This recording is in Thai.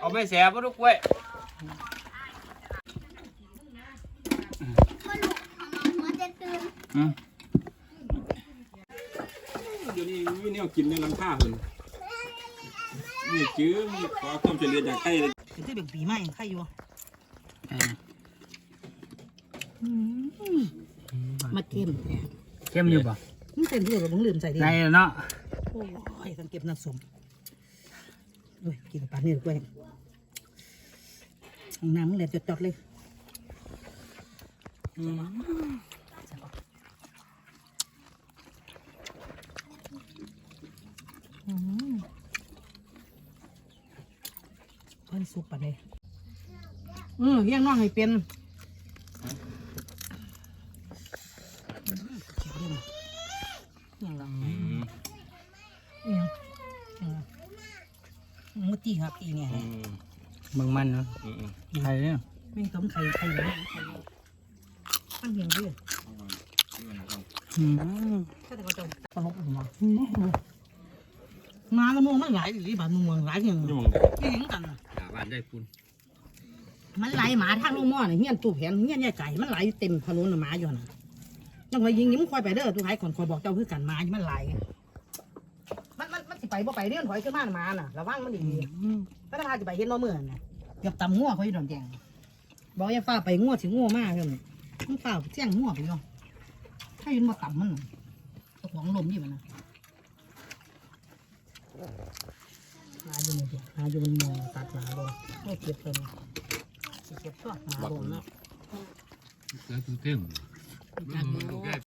เอาไม่แสบมาลูกกล้วยหัวจะตื่นอืมเดี๋ยวนี้มีแนวกินในลำค่าคนนี่จื้อมีขอความช่วยเหลือจากใกล้เลยเป็นที่แบบปีใหม่ใครอยู่เออมาเค็มเนี่ยเข้มอยู่ป่ะมันเต็มที่เราต้องลืมใส่ดิในเนาะโอ้ยสังเก็บน้ำส้ม โอ้ยกินปลาเนี่ยกล้วยน้ำมันเหลวจดๆเลยอืมเพิ่นซุปปะเลยเออเลี้ยงน้องให้เป็นเขียวเลยนะเลี้ยงละอืมเลี้ยงเลี้ยงละ มุตีครับอีเนี่ยอืมเมืองมันเนาะอืมอืมไทยเนี่ยไม่ต้มไข่ไข่เลยตั้งเหี่ยวด้วยอืมถ้าแต่ก็จะตลกออกมามาละมงมันหลายหรือบาดมงหลายอย่างยุ่งนี่ยังกันหาบ้านได้คุณมันไหลหมาทางลูกม่อนี่เฮียนตู้แผนเฮียนใหญ่ไก่มันไหลเต็มถนนน่ะหมาอยู่น่ะจังหวะยิงยิ้มคอยไปเด้อตู้ไผก่อนคอยบอกเจ้าคือกันหมามันไหลมันมันมัน สิไปบ่ไปเรื่องถอยขึ้นมาหมาน่ะระวังมันดีๆถ้าพาสิไปเห็นบ่เมื่อน่ะเกือบตำงัวเขาอยู่ดอนแดงบอกอย่าฟ้าไปงัวสิงัวมากเลยมันฟ้าเสี่ยงงัวไปอยู่ถ้ายืนมาต่ำมันน่ะตะขวางลมอยู่มันนะหาอยู่นี่สิหาอยู่บนมองตัดหมาลงไม่เก็บเลยสิเก็บตัวหมาลงเนาะแล้วตัวเต็มจาก